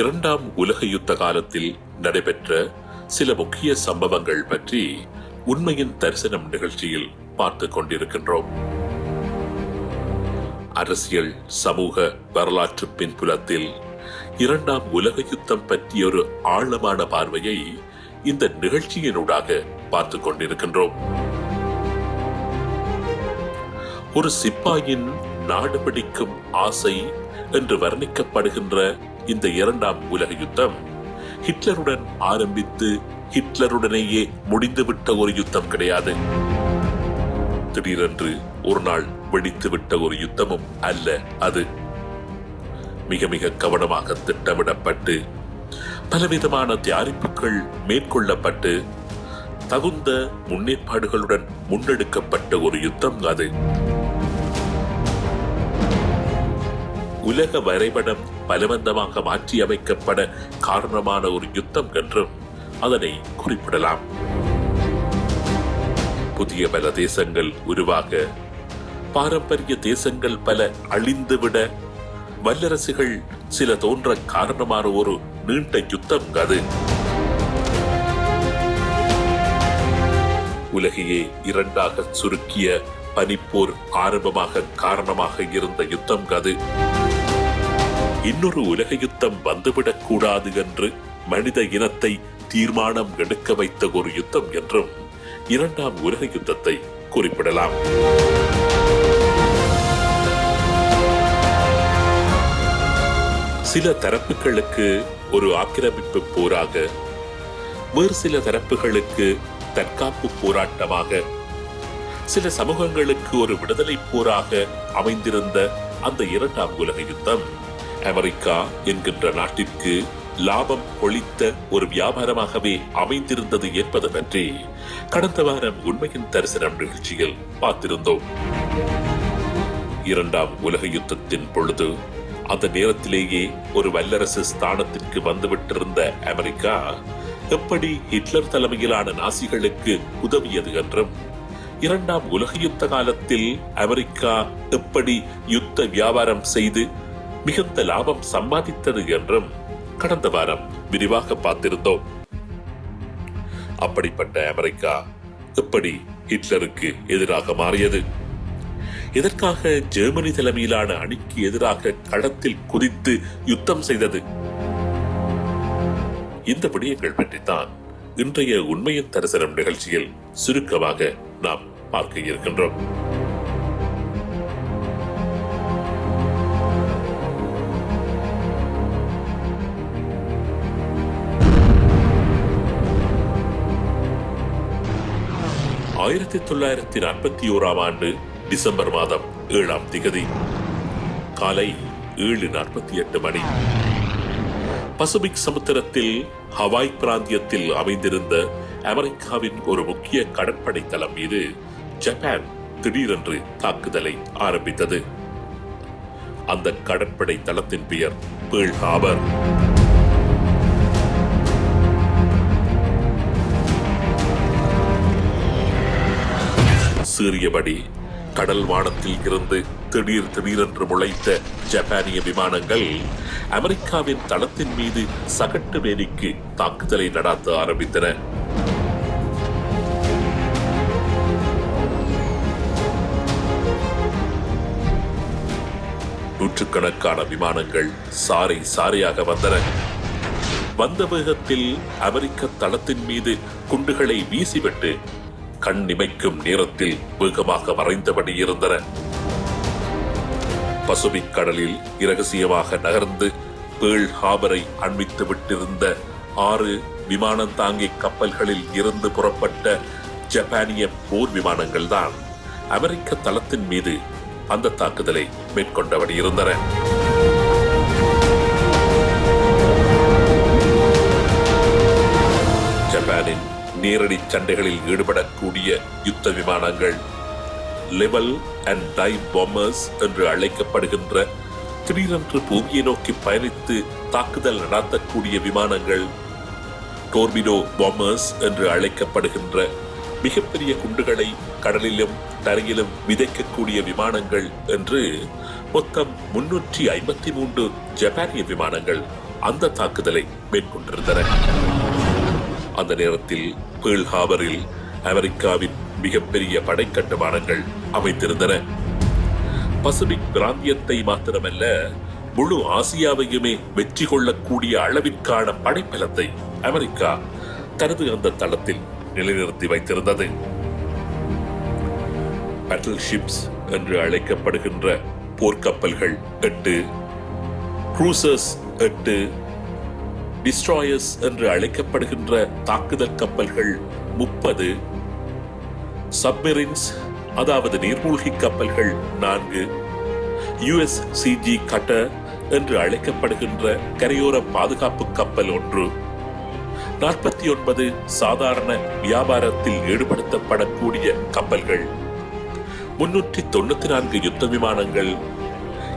இரண்டாம் உலக யுத்த காலத்தில் நடைபெற்ற சில முக்கிய சம்பவங்கள் பற்றி உண்மையின் தரிசனம் நிகழ்ச்சியில் பார்த்து கொண்டிருக்கின்றோம். அரசியல் சமூக வரலாற்று பின்புலத்தில் இரண்டாம் உலக யுத்தம் பற்றிய ஒரு ஆழமான பார்வையை இந்த நிகழ்ச்சியினூடாக பார்த்து கொண்டிருக்கின்றோம். ஒரு சிப்பாயின் நாடு பிடிக்கும் ஆசை என்று வர்ணிக்கப்படுகின்ற இந்த இரண்டாம் உலக யுத்தம். ஹிட்லருடன் ஆரம்பித்து ஹிட்லருடனேயே முடிந்துவிட்ட ஒரு யுத்தம் கிடையாது. திடீரென்று ஒரு நாள் வெடித்துவிட்ட ஒரு யுத்தமும் அல்ல அது. மிக மிக கவனமாக திட்டமிடப்பட்டு பலவிதமான தயாரிப்புகள் மேற்கொள்ளப்பட்டு தகுந்த முன்னேற்பாடுகளுடன் முன்னெடுக்கப்பட்ட ஒரு யுத்தம் அது. உலக வரைபடம் பலவந்தமாக மாற்றி அமைக்கப்பட காரணமான ஒரு யுத்தம் என்றும் அதனை குறிப்பிடலாம். புதிய பல தேசங்கள் உருவாக பாரம்பரிய தேசங்கள் பல அழிந்துவிட வல்லரசுகள் சில தோன்ற காரணமான ஒரு நீண்ட யுத்தம் அது. உலகையே இரண்டாக சுருக்கிய பனிப்போர் ஆரம்பமாக காரணமாக இருந்த யுத்தம் அது. இன்னொரு உலக யுத்தம் வந்துவிடக் கூடாது என்று மனித இனத்தை தீர்மானம் எடுக்க வைத்த ஒரு யுத்தம் என்றும் இரண்டாம் உலக யுத்தத்தை குறிப்பிடலாம். சில தரப்புகளுக்கு ஒரு ஆக்கிரமிப்பு போராக வேறு சில தரப்புகளுக்கு தற்காப்பு போராட்டமாக சில சமூகங்களுக்கு ஒரு விடுதலை போராக அமைந்திருந்த அந்த இரண்டாம் உலக யுத்தம் அமெரிக்கா என்கின்ற நாட்டிற்கு லாபம் ஒழித்த ஒரு வியாபாரமாகவே அமைந்திருந்தது என்பது பற்றி கடந்த வாரம் உண்மையின் தரிசனம் நிகழ்ச்சியில் பார்த்திருந்தோம். இரண்டாம் உலக யுத்தத்தின் பொழுது அந்த நேரத்திலேயே ஒரு வல்லரசு ஸ்தானத்திற்கு வந்துவிட்டிருந்த அமெரிக்கா எப்படி ஹிட்லர் தலைமையிலான நாசிகளுக்கு உதவியது என்றும் இரண்டாம் உலக யுத்த காலத்தில் அமெரிக்கா எப்படி யுத்த வியாபாரம் செய்து மிகுந்த லாபம் சம்பாதித்தது என்றும் கடந்த வாரம் விரிவாக பார்த்திருந்தோம். அப்படிப்பட்ட அமெரிக்கா எப்படி ஹிட்லருக்கு எதிராக மாறியது. இதற்காக ஜெர்மனி தலைமையிலான அணிக்கு எதிராக களத்தில் குதித்து யுத்தம் செய்தது? இந்த விடயங்கள் பற்றித்தான் இன்றைய உண்மையின் தரிசனம் நிகழ்ச்சியில் சுருக்கமாக நாம் பார்க்க இருக்கின்றோம். ஆயிரத்தி தொள்ளாயிரத்தி நாற்பத்தி ஓராம் ஆண்டு டிசம்பர் மாதம் ஏழாம் திகதி. காலை ஏழு நாற்பத்தி எட்டு மணி. பசிபிக் சமுத்திரத்தில் ஹவாய் பிராந்தியத்தில் அமைந்திருந்த அமெரிக்காவின் ஒரு முக்கிய கடற்படை தளம் மீது ஜப்பான் திடீரென்று தாக்குதலை ஆரம்பித்தது. அந்த கடற்படை தளத்தின் பெயர் பேர்ல் ஹாபர். சீறியபடி கடல் வானத்தில் இருந்து திடீர் திடீரென்று முளைத்த ஜப்பானிய விமானங்கள் அமெரிக்காவின் தளத்தின் மீது சகட்டு வேலிக்கு தாக்குதலை நடாத்த ஆரம்பித்தன. நூற்றுக்கணக்கான விமானங்கள் சாறை சாறையாக வந்தன. வந்த வேகத்தில் அமெரிக்க தளத்தின் மீது குண்டுகளை வீசிவிட்டு கண் இமைக்கும் நேரத்தில் வேகமாக மறைந்தபடி இருந்தன. பசுபிக் கடலில் இரகசியமாக நகர்ந்து பேள் ஹாபரை அண்மித்து விட்டிருந்த ஆறு விமானம் தாங்கி கப்பல்களில் இருந்து புறப்பட்ட ஜப்பானிய போர் விமானங்கள் தான் அமெரிக்க தளத்தின் மீது அந்த தாக்குதலை மேற்கொண்டபடி இருந்தன. ஜப்பானின் நேரடி சண்டைகளில் ஈடுபடக்கூடிய யுத்த விமானங்கள் லெவல் அண்ட் டை பாம்பர்ஸ் என்று அழைக்கப்படுகின்ற திடீரென்று பூமியை நோக்கி பயணித்து தாக்குதல் நடாத்தக்கூடிய விமானங்கள் டோர்பிடோ பாம்பர்ஸ் என்று அழைக்கப்படுகின்ற மிகப்பெரிய குண்டுகளை கடலிலும் தரையிலும் விதைக்கக்கூடிய விமானங்கள் என்று மொத்தம் முன்னூற்றி ஐம்பத்தி மூன்று ஜப்பானிய விமானங்கள் அந்த தாக்குதலை மேற்கொண்டிருந்தன. அந்த நேரத்தில் பேர்ல் ஹாபரில் அமெரிக்காவின் மிகப்பெரிய படை கட்டுமானங்கள் அமைந்திருந்தன. பசிபிக் பிராந்தியத்தை மாத்திரமல்ல முழு ஆசியாவையுமே வெற்றி கொள்ளக்கூடிய அளவிற்கான படைப்பலத்தை அமெரிக்கா தனது அந்த தளத்தில் நிலைநிறுத்தி வைத்திருந்தது. ஷிப்ஸ் என்று அழைக்கப்படுகின்ற போர்க்கப்பல்கள் எட்டு க்ரூசர்ஸ் எட்டு டிஸ்ட்ராயர்ஸ் என்று அழைக்கப்படுகின்ற தாக்குதல் கப்பல்கள் முப்பது. சப்மெரின்ஸ் அதாவது நீர்மூழ்கி கப்பல்கள் நான்கு. யுஎஸ்சிஜி கட்டர் என்று அழைக்கப்படுகின்ற கரையோர பாதுகாப்பு கப்பல் ஒன்று. நாற்பத்தி ஒன்பது சாதாரண வியாபாரத்தில் ஈடுபடுத்தப்படக்கூடிய கப்பல்கள். முன்னூற்றி தொண்ணூத்தி நான்கு யுத்த விமானங்கள்.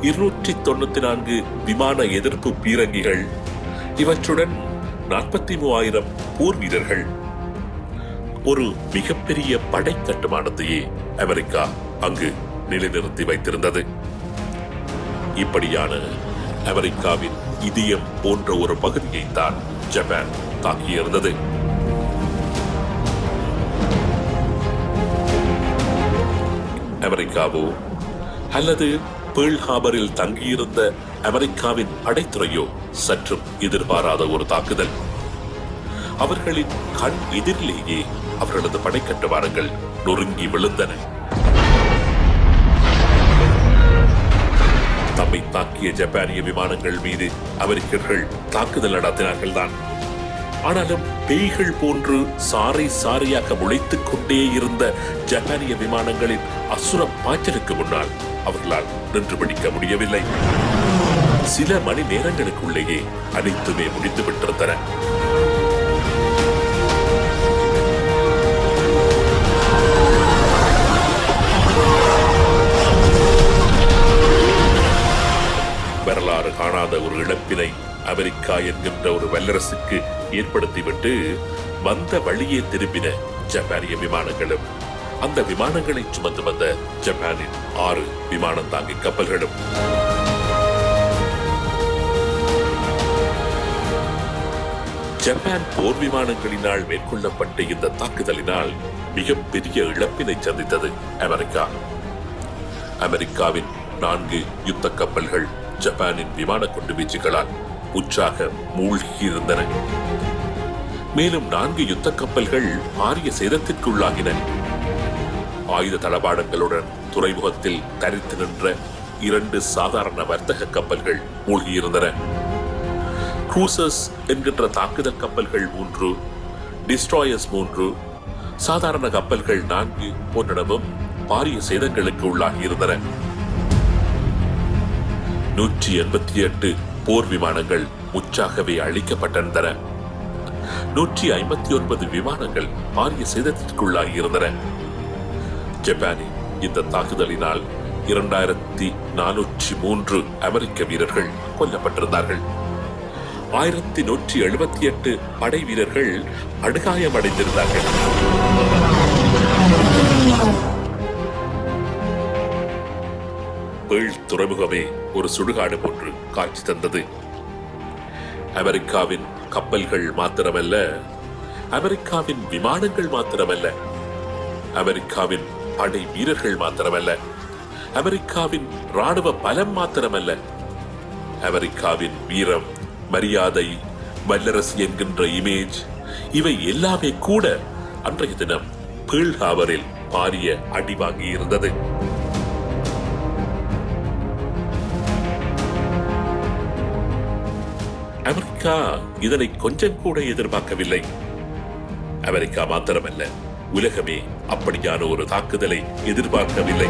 இருநூற்றி தொண்ணூத்தி நான்கு விமான எதிர்ப்பு பீரங்கிகள். இவற்றுடன் நாற்பத்தி மூவாயிரம் போர் வீரர்கள் ஒரு மிகப்பெரிய படை கட்டுமானத்தையே அமெரிக்கா அங்கு நிலைநிறுத்தி வைத்திருந்தது. இப்படியான அமெரிக்காவின் இதயம் போன்ற ஒரு பகுதியை தான் ஜப்பான் தாக்கியிருந்தது. அமெரிக்காவோ அல்லது பேர்ல் ஹாபரில் தங்கியிருந்த அமெரிக்காவின் படைத்துறையோ சற்றும் எதிர்பாராத ஒரு தாக்குதல். அவர்களின் கண் எதிரிலேயே அவர்களது படைக்கட்டுமானங்கள் நொறுங்கி விழுந்தன. தம்மை தாக்கிய ஜப்பானிய விமானங்கள் மீது அமெரிக்கர்கள் தாக்குதல் நடத்தினார்கள் தான் ஆனாலும் பேய்கள் போன்று சாறை சாறையாக முளைத்துக் கொண்டே இருந்த ஜப்பானிய விமானங்களின் அசுர பாய்ச்சலுக்கு முன்னால் அவர்களால் நின்று பிடிக்க முடியவில்லை. சில மணி நேரங்களுக்குள்ளேயே அனைத்துமே முடிந்து விட்டிருந்தன. வரலாறு காணாத ஒரு இழப்பினை அமெரிக்கா என்கின்ற ஒரு வல்லரசுக்கு ஏற்படுத்திவிட்டு வந்த வழியே திரும்பின ஜப்பானிய விமானங்களும் அந்த விமானங்களை சுமந்து வந்த ஜப்பானின் ஆறு விமானம் தாங்கி கப்பல்களும். ஜப்பான் போர் விமானங்களினால் மேற்கொள்ளப்பட்ட இந்த தாக்குதலினால் மிகப்பெரிய இழப்பினை சந்தித்தது அமெரிக்கா. அமெரிக்காவின் நான்கு யுத்த கப்பல்கள் ஜப்பானின் விமான குண்டு வீச்சுகளால் உற்சாக மூழ்கியிருந்தன. மேலும் நான்கு யுத்த கப்பல்கள் பாரிய சேதத்திற்குள்ளாகின. ஆயுத தளபாடங்களுடன் துறைமுகத்தில் தரித்து நின்ற இரண்டு சாதாரண வர்த்தக கப்பல்கள் மூழ்கியிருந்தன. குரூசஸ் என்கின்ற தாக்குதல் கப்பல்கள் மூன்று டிஸ்ட்ராயர்ஸ் மூன்று சாதாரண கப்பல்கள் நான்கு போன்றனவும் பாரிய சேதங்களுக்கு உள்ளாகியிருந்தன. நூற்றி எண்பத்தி எட்டு போர் விமானங்கள் முற்றாகவே அழிக்கப்பட்டிருந்தன. நூற்றி ஐம்பத்தி ஒன்பது விமானங்கள் பாரிய சேதத்திற்குள்ளாகியிருந்தன. ஜப்பானின் இந்த தாக்குதலினால் இரண்டாயிரத்தி நானூற்றி மூன்று அமெரிக்க வீரர்கள் கொல்லப்பட்டிருந்தார்கள். ஆயிரத்தி நூற்றி எழுபத்தி எட்டு படை வீரர்கள் படுகாயமடைந்திருந்தார்கள் பேள் துறைமுகமே ஒரு சுடுகாடு போன்று காட்சி தந்தது. அமெரிக்காவின் கப்பல்கள் மாத்திரமல்ல அமெரிக்காவின் விமானங்கள் மாத்திரமல்ல அமெரிக்காவின் படை வீரர்கள் மாத்திரமல்ல அமெரிக்காவின் ராணுவ பலம் மாத்திரமல்ல அமெரிக்காவின் வீரம் மரியாதை வல்லரசு என்கின்ற இமேஜ் இவை எல்லாமே கூட அன்றைய தினம் பீழ்காவரில் பாரிய அடி வாங்கி இருந்தது. அமெரிக்கா இதனை கொஞ்சம் கூட எதிர்பார்க்கவில்லை. அமெரிக்கா மாத்திரமல்ல உலகமே அப்படியான ஒரு தாக்குதலை எதிர்பார்க்கவில்லை.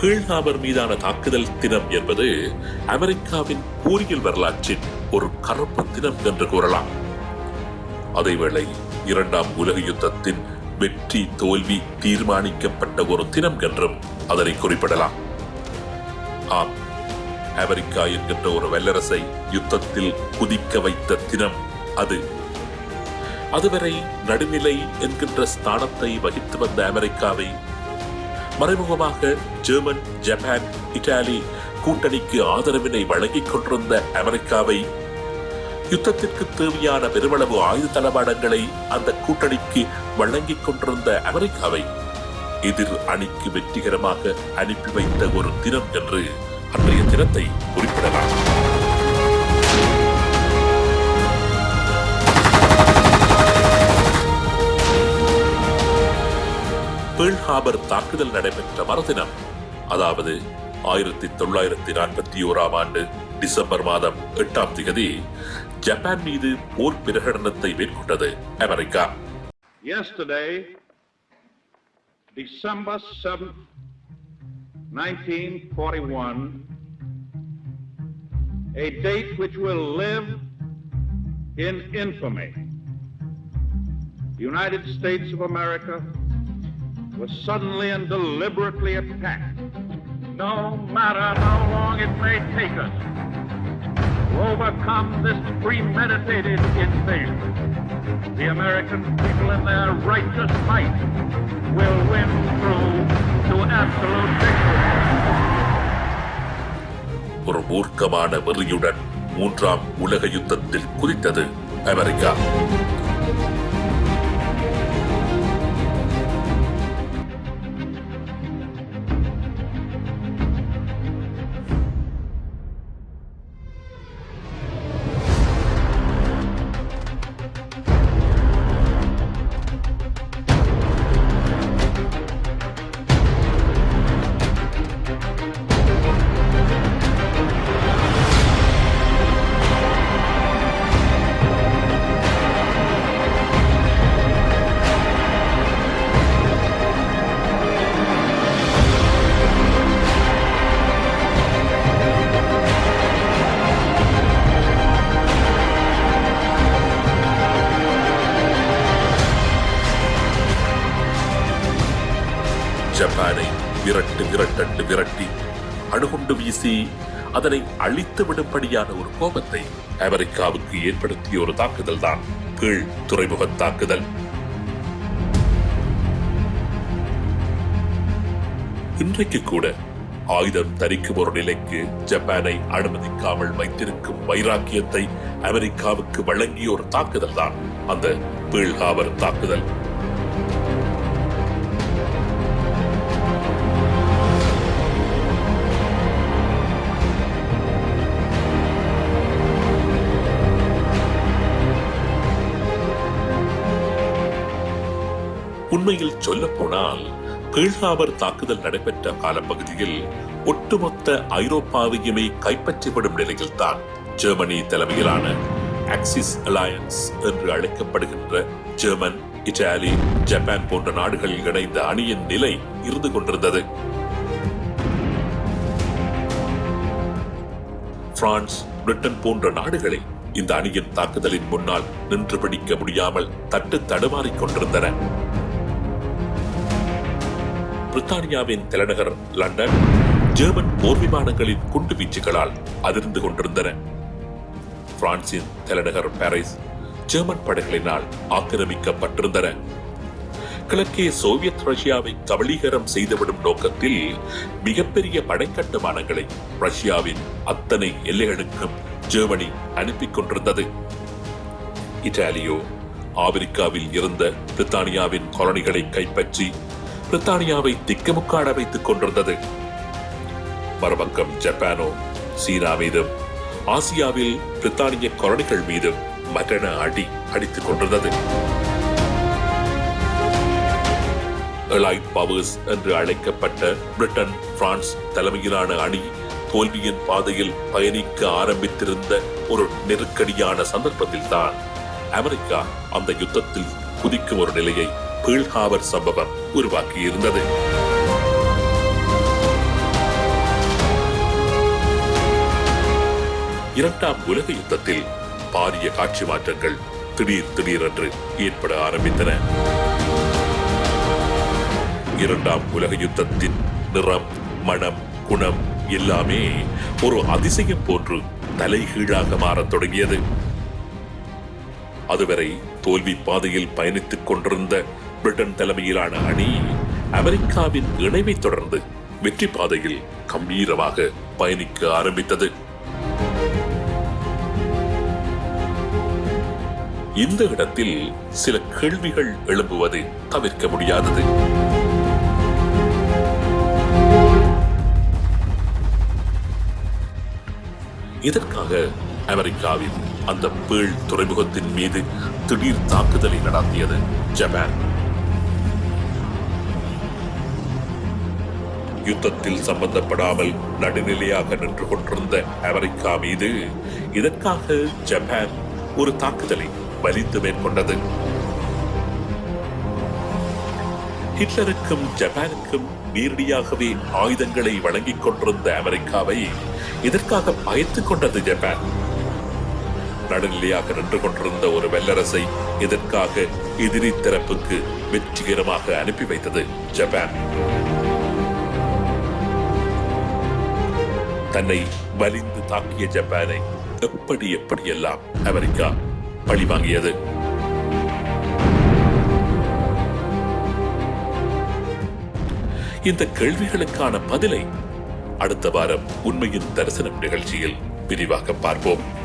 பேர்ல் ஹார்பர் மீதான தாக்குதல் தினம் என்பது அமெரிக்காவின் போரியல் வரலாற்றின் ஒரு கருப்பு தினம் என்று கூறலாம். அதேவேளை இரண்டாம் உலக யுத்தத்தின் வெற்றி தோல்வி தீர்மானிக்கப்பட்ட ஒரு தினம் என்றும் அதனை குறிப்பிடலாம். ஆம் அமெரிக்கா என்கின்ற ஒரு வல்லரசை யுத்தத்தில் குதிக்க வைத்த தினம் அது. அதுவரை நடுநிலை என்கின்ற ஸ்தானத்தை வகித்து வந்த அமெரிக்காவை மறைமுகமாக ஜெர்மன் ஜப்பான் இத்தாலி கூட்டணிக்கு ஆதரவினை வழங்கிக் கொண்டிருந்த அமெரிக்காவை யுத்தத்திற்கு தேவையான பெருமளவு ஆயுத தளவாடங்களை அந்த கூட்டணிக்கு வழங்கிக் கொண்டிருந்த அமெரிக்காவை எதிர் அணிக்கு வெற்றிகரமாக அனுப்பி வைத்த ஒரு தினம் என்று அன்றைய தினத்தை குறிப்பிடலாம். பேர்ல் ஹார்பர் தாக்குதல் நடைபெற்ற மறுதினம் அதாவது ஆயிரத்தி தொள்ளாயிரத்தி நாற்பத்தி ஓராம் ஆண்டு டிசம்பர் மாதம் எட்டாம் திகதி ஜப்பான் மீது போர் பிரகடனத்தை மேற்கொண்டது America. Yesterday, December 7th, 1941, a date which will live in infamy. The United States of America was suddenly and deliberately attacked. No matter how long it may take us to overcome this premeditated invasion, the American people in their righteous might will win through to absolute victory. ஒரு மூர்க்கமான வெறியுடன் மூன்றாம் உலக யுத்தத்தில் குதித்தது America குண்டு வீசி அதனை அழித்து விடும்படியான ஒரு கோபத்தை அமெரிக்காவுக்கு ஏற்படுத்திய ஒரு தாக்குதல் தான் கீழ் துறைமுக தாக்குதல். இன்றைக்கு கூட ஆயுதம் தரிக்கும் ஒரு நிலைக்கு ஜப்பானை அனுமதிக்காமல் வைத்திருக்கும் வைராக்கியத்தை அமெரிக்காவுக்கு வழங்கிய ஒரு தாக்குதல் தான் அந்த பீழ்காவர் ஹார்பர் தாக்குதல். உண்மையில் சொல்ல போனால் பேழ்ஹாவர் தாக்குதல் நடைபெற்ற காலப்பகுதியில் ஒட்டுமொத்த ஐரோப்பாவையுமே கைப்பற்றிவிடும் நிலையில்தான் ஜெர்மனி தலைமையிலான ஆக்சிஸ் அலையன்ஸ் என்று அழைக்கப்படுகின்ற ஜெர்மன் இட்டாலி ஜப்பான் போன்ற நாடுகள் இணைந்த அணியின் நிலை இருந்து கொண்டிருந்தது. பிரான்ஸ் பிரிட்டன் போன்ற நாடுகளை இந்த அணியின் தாக்குதலின் முன்னால் நின்று பிடிக்க முடியாமல் தட்டு தடுமாறிக் கொண்டிருந்தன. பிரித்தானியாவின் தலைநகர் லண்டன் ஜெர்மன் போர் விமானங்களின் குண்டு வீச்சுகளால் அதிர்ந்து கொண்டிருந்தன. பிரான்சின் தலைநகர் பாரிஸ் ஜெர்மன் படைகளினால் ஆக்கிரமிக்கப்பட்டிருந்தன. கிழக்கே சோவியத் ரஷ்யாவை கபலீகரம் செய்துவிடும் நோக்கத்தில் மிகப்பெரிய படைக்கட்டுமானங்களை ரஷ்யாவின் அத்தனை எல்லைகளுக்கும் ஜெர்மனி அனுப்பிக் கொண்டிருந்தது. இத்தாலியோ ஆப்பிரிக்காவில் இருந்த பிரித்தானியாவின் காலனிகளை கைப்பற்றி பிரித்தானியாவை திக்குமுக்காட வைத்துக் கொண்டிருந்தது. மறுபக்கம் ஜப்பானோ சீனா மீதும் ஆசியாவில் பிரித்தானிய கொரணிகள் மீதும் மகன அடி அடித்துக் கொண்டிருந்தது. எலைட் பவர்ஸ் என்று அழைக்கப்பட்ட பிரிட்டன் பிரான்ஸ் தலைமையிலான அணி தோல்வியின் பாதையில் பயணிக்க ஆரம்பித்திருந்த ஒரு நெருக்கடியான சந்தர்ப்பத்தில் தான் அமெரிக்கா அந்த யுத்தத்தில் குதிக்கும் ஒரு நிலையை பீழ்ஹாவர் சம்பவம் உருவாக்கியிருந்தது. இரண்டாம் உலக யுத்தத்தில் பாரிய காட்சி மாற்றங்கள் திடீர் திடீரென்று ஏற்பட ஆரம்பித்தன. இரண்டாம் உலக யுத்தத்தின் நிறம் மனம் குணம் எல்லாமே ஒரு அதிசயம் போன்று தலைகீழாக மாறத் தொடங்கியது. அதுவரை தோல்வி பாதையில் பயணித்துக் கொண்டிருந்த பிரிட்டன் தலைமையிலான அணி அமெரிக்காவின் இணைவை தொடர்ந்து வெற்றி பாதையில் கம்பீரமாக பயணிக்க ஆரம்பித்தது. இந்த இடத்தில் சில கேள்விகள் எழும்புவது தவிர்க்க முடியாதது. இதற்காக அமெரிக்காவின் அந்த பேள் துறைமுகத்தின் மீது திடீர் தாக்குதலை நடத்தியது ஜப்பான். யுத்தத்தில் சம்பந்தப்படாமல் நடுநிலையாக நின்று கொண்டிருந்த அமெரிக்கா மீது இதற்காக ஜப்பான் ஒரு தாக்குதலை வலித்து மேற்கொண்டது. ஹிட்லருக்கும் ஜப்பானுக்கும் நேரடியாகவே ஆயுதங்களை வழங்கிக் கொண்டிருந்த அமெரிக்காவை இதற்காக பயத்துக் கொண்டது ஜப்பான். நடுநிலையாக நின்று கொண்டிருந்த ஒரு வல்லரசை இதற்காக எதிரி தரப்புக்கு வெற்றிகரமாக அனுப்பி வைத்தது ஜப்பான். தன்னை வலிந்து தாக்கிய ஜப்பானை எப்படி எப்படியெல்லாம் அமெரிக்கா பழிவாங்கியது? இந்த கேள்விகளுக்கான பதிலை அடுத்த வாரம் உண்மையின் தரிசனம் நிகழ்ச்சியில் விரிவாக பார்ப்போம்.